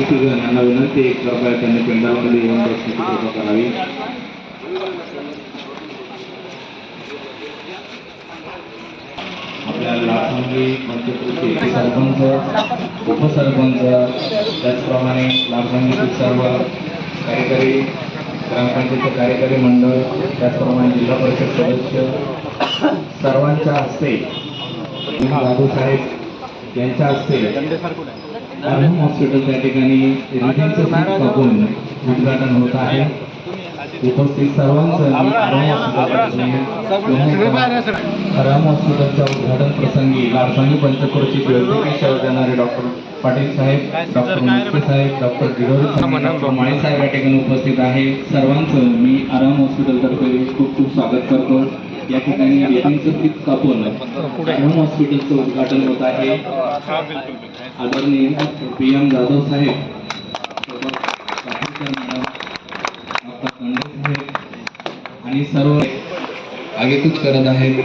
Citizen यांना विनंती आहे कृपया त्यांनी पेंडालमध्ये येऊन बसण्याची कृपा करावी आपल्या लाखोंगी पंचकृती सरपंच उपसरपंच त्याचप्रमाणे लाखोंगीतील सर्व कार्यकारी ग्रामपंचायतचे कार्यकारी मंडळ त्याचप्रमाणे जिल्हा परिषद सदस्य सर्वांच्या हस्ते बाबू साहेब यांच्या हस्ते अर्हम हॉस्पिटल त्या ठिकाणी कापून उद्घाटन होत आहे. उपस्थित सर्वांचं मी अर्हम हॉस्पिटल राम हॉस्पिटलच्या उद्घाटन प्रसंगी लाडसांगी पंचक्रोशीत वैद्यकीय सेवा देणारे डॉक्टर पाटील साहेब डॉक्टर मुस्के साहेब डॉक्टर डॉक्टर माळी साहेब या ठिकाणी उपस्थित आहे. सर्वांचं मी आराम हॉस्पिटलतर्फे खूप खूप स्वागत करतो. या ठिकाणी व्यक्तींचं पीक कापून आराम हॉस्पिटलचं उद्घाटन होत आहे. आदरणीय पी एम जाधव साहेब आणि सर्व आगेकूच करत आहेत.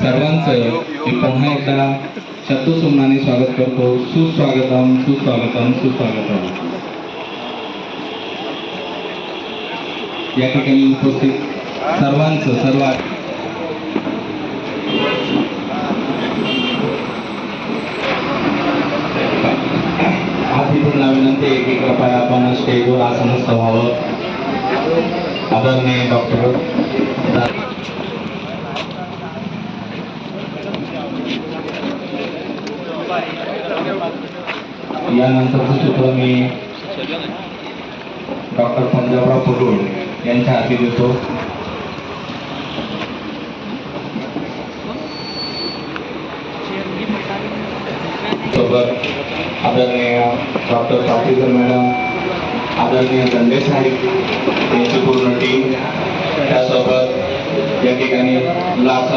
सर्वांचं मी पुन्हा एकदा शब्दसुमनाने स्वागत करतो. सुस्वागतम सुस्वागतम सुस्वागतम. या ठिकाणी उपस्थित सर्वांचं सर्वात विनंती आहे की कृपया आपण स्टेजवर आसनस्थ व्हावं आदरणीय डॉक्टर यानंतरचं सूत्र मी डॉक्टर पंजाबराव पडूळ यांच्या हाती देतो. सोबत आदरणीय डॉक्टर पाटीलकर मॅडम आदरणीय दंडे साहेब यांची पूर्ण टीम त्यासोबत या ठिकाणी लाख